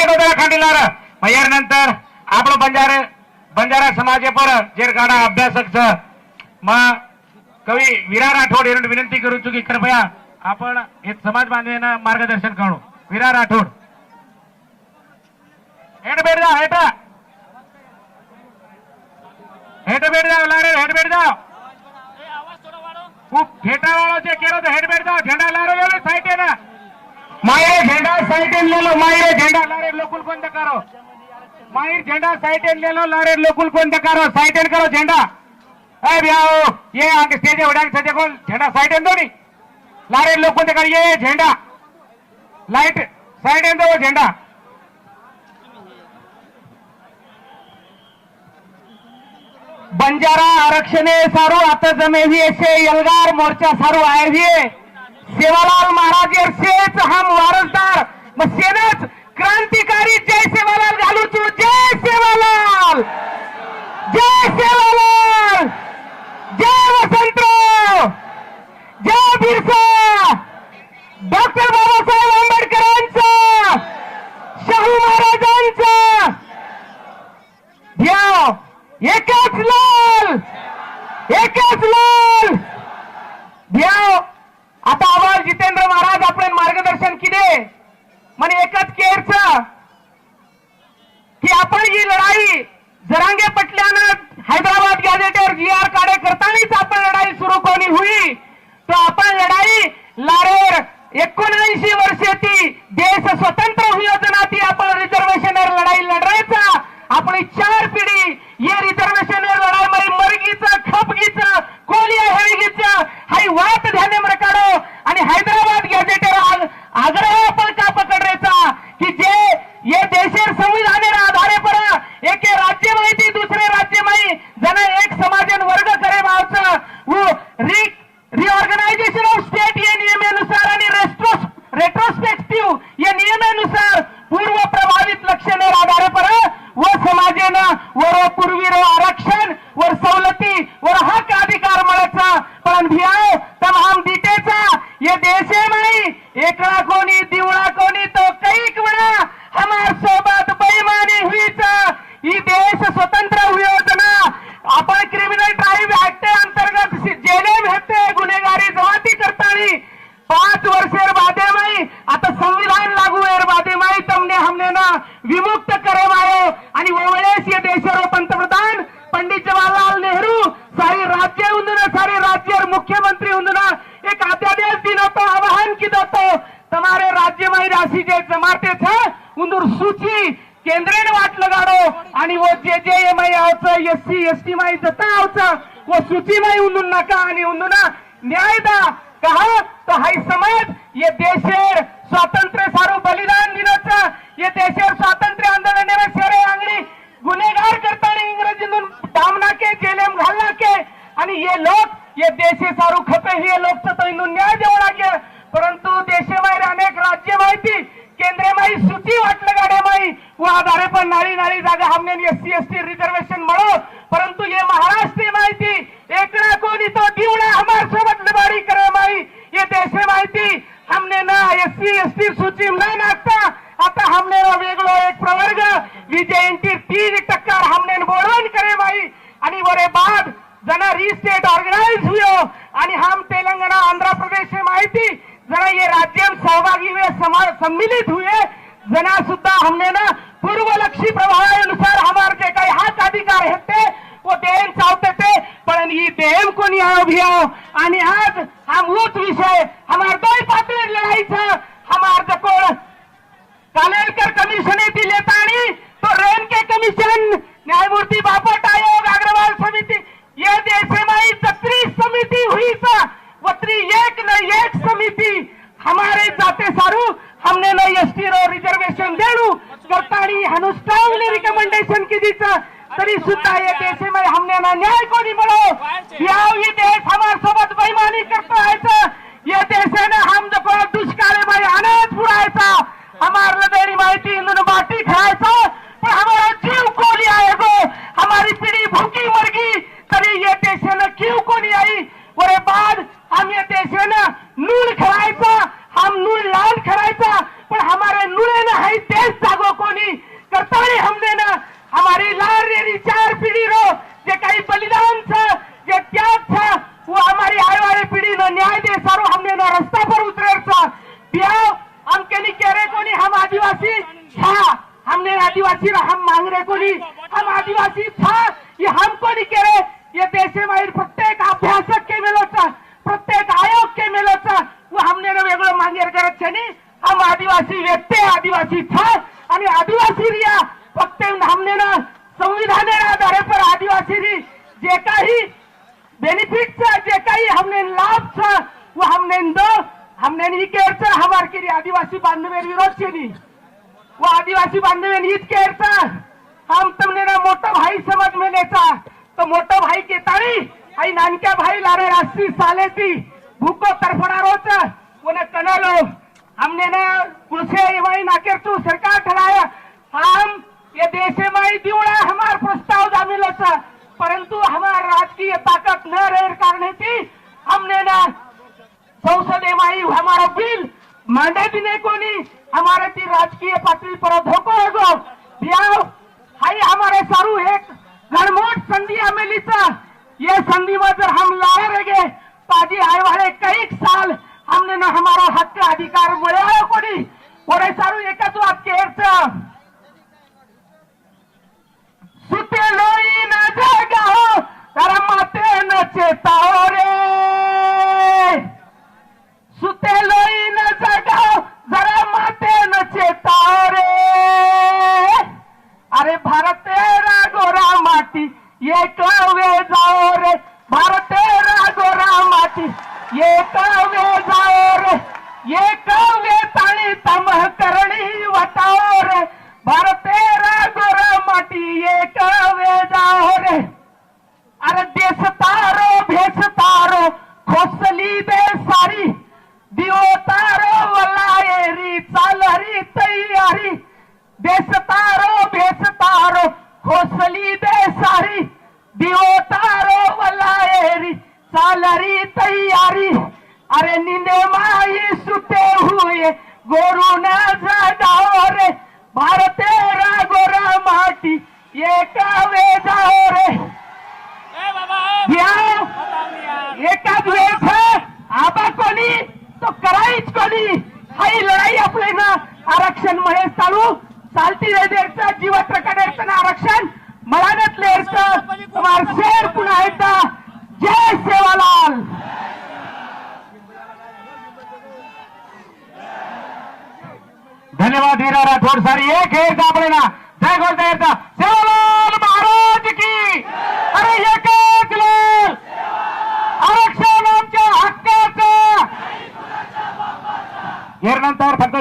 ટકે ગોધરા ખાંડીલાર મયાર નંતર આપણો બંજારે બંજારા સમાજે પર જે ગાડા અભ્યાસક છે માં કવિ વીરા રાઠોડ એને વિનંતી કરું છું કે કૃપયા आपण एक समाज बांधवींना मार्गदर्शन करू विरा राठोड हेट बेट जा हेटा સાઈટેન લેલો लारे लोकल લારે करो? બંધ કરો માહિર अरे ये आगे स्टेज झंडा साइड दो नहीं लारे लोग झंडा. लाइट दो झंडा. बंजारा आरक्षण सारू आता जमे भी ऐसे यलगार मोर्चा सारू आए भी सेवालाल महाराज से हम वारसदार. मग क्रांतिकारी जय सेवालाल घालू तू जय सेवालाल! जय सेवालाल! जय वसंतराव जय बिरसा! डॉक्टर बाबासाहेब आंबेडकरांचा! शाहू महाराजांचा! घ्या एकच लाल! एकच लाल! घ्या आता आवाज जितेंद्र महाराज आपण मार्गदर्शन केले म्हणजे एकच केअरचं की आपण ही लढाई जरांगे पटल्यानं हैदराबाद गॅझेटवर जी आर काढे करतानाच आपण लढाई सुरू कोणी हुई तो आपण लढाई लारेर एकोणऐंशी वर्षाची देश स्वतंत्र होयोजना ती आपण रिझर्वेशनवर लढाई लढायचा आपली चार पिढी ये रिझर्वेशनवर लढाई मध्ये मरगीचं खपगीचं कोलिया हेळगीचं हाई वाट ध्याने काढो आणि हैदराबाद गॅझेटर आग्रह आपण का पकडण्याचा की जे ये देशेर संविधानेर आधारे पर एके राज्य माहिती दुसरे राज्य माही जना एक समाजन वर्ग करे मावचं. हो, माई उंदून आणि उंदून न्याय दा कहा? तो हाई समाज ये देशेर स्वातंत्र्य सारो बलिदान दिनाचा ये देशेर स्वातंत्र्य आंदोलन शेरे आंगडी गुन्हेगार करताना इंग्रजीतून डामना के जेलेम घालना के आणि ये लोक ये देशे सारू खपे हे लोक तो इंदून न्याय देवणा लागे परंतु देशेबाहेर अनेक राज्य माहिती केंद्र माही सूची वाटलं गाड्या माही व आधारे पण नाळी नाळी जागा हमने S C S T reservation મળો परंतु ये महाराष्ट्र माहिती एकड़ा कोणी तो दिवड़ा हमार सोबत लबाडी करे माई. ये देशे माहिती. हमने ना एस सी एस टी सूची में नागता आता हमने ना वेगळो एक प्रवर्ग. विजयंती तीन टक्कर हमने बोलवण करे माई. आणि वरे बाद जना रिस्टेट ऑर्गनाइज हुयो. आणि हम तेलंगणा आंध्र प्रदेश से माहिती. जना ये राज्य में सहभागी हुए समा- सम्मिलित हुए. जना सुद्धा हमने ना पूर्वलक्षी प्रभावानुसार हमारे जे काही हाथ अधिकार हेते वो देन चावते थे ही देव कोणी आओ भी आओ आणि आज हम उच विषय हमार दोन पातळी लढाईचा हमार जकोळ कालेलकर कमिशन दिले आणि तो रेनके कमिशन न्यायमूर्ति बापट आयोग अग्रवाल समिति ये देशमाई छत्तीस समिति हुई सा वत्री एक न एक समिति. हमारे जाते सारू हमने न एस टी रो रिजर्वेशन देणू. करता आणि स्ट्रॉंगली रिकमेंडेशन की तरी सुद्धा ये में हमने ना न्याय को नहीं बोलो याव ये देश हमारे सोबत बेईमानी करता है आहे ये देश देशाने हम जो दुष्काळे बाई अनाज पुरायचा. हमारे लदेरी माहिती इंदुन बाटी खायचा पण हमारा जीव कोणी आहे गो हमारी पीढ़ी भूखी मरगी तरी ये देशानं क्यों कोणी आई वरे बाद हम ये देशानं नून खरायचा हम नून लाल खरायचा पण हमारे नुळे न हाई देश जागो कोणी आदिवासी हम मांग हम आदिवासी था ये हम कह रहे ये देशे माहीर प्रत्येक अभ्यासक के मेलोचा प्रत्येक आयोग के मेलोचा व हमने ना वेगळं मांगेर करत छे हम आदिवासी व्यक्ती आदिवासी था आणि आदिवासी रिया। फक्त हमने ना संविधानाच्या आधारे पर आदिवासी री जे काही बेनिफिट चा जे काही हमने लाभ चा वो हमने दो हमने नहीं केरचा हमार केरी आदिवासी बांधवेर विरोध केली वो आदिवासी बांधवेन हीच केरचा हम तुमने ना मोठा भाई समज में लेता तो मोठा भाई के तारी आई नानक्या भाई लारे अस्सी साले थी भूको तरफड़ा रोच उन्हें कनालो हमने ना कुलसे एवाई नाकेर तू सरकार ठहराया। हम ये देशे माई दिवड़ा हमार प्रस्ताव जामिलोचा परंतु हमार राजकीय ताकत न रह कारण थी हमने ना संसद माई हमारा बिल मांडे भी नहीं कोनी हमारे ती राजकीय पातळी पर धोको है हो गो। हाई हमारे सारू एक घनमोट संधि आमेलीचा ये संधि में जर हम लाए रहेंगे ताजी आए वाले कई साल हमने ना हमारा हक का अधिकार मिळाला कोनी और सारू एकच वाक्य केरचं सुते लोई न जगाओ तर हो, माते न चेताओ हो रे सुते लोई न जगाओ जरा माते न चेताओ रे अरे भारतेरा गोरा माटी ये कवे जाओ रे भारतेरा गोरा माटी ये कवे जाओ रे ये कवे करणी वटाओ रे भारतेरा गोरा माटी ये कवे अरे देश तारो भेस तारो खोसली बे सारी दिओ तारो वलायरी चालरी तयारी. देश तारो भेस तारो खोसली बे सारी दिओ तारो वलायरी चालरी तयारी। अरे निंदे माई सुते हुए गोरू न जगाओ रे भारतेरा गोरा माटी ये कावे जाओ रे या एकाच वेळेस आबा कोणी तो करायच कोणी हाई लढाई आपले ना आरक्षण मुळे चालू चालती रेल्वेचं जीवत रकडेचं आरक्षण। मळाण्यातले तुम्हाला शेर पुन्हा एकदा जय सेवालाल! धन्यवाद हीरा राठोड सर एक हेरचा आपण ना जय गोल हेरचा सेवालाल महाराज की! अरे एकच लाल! आरक्षण आमच्या हक्काचं! यानंतर फक्त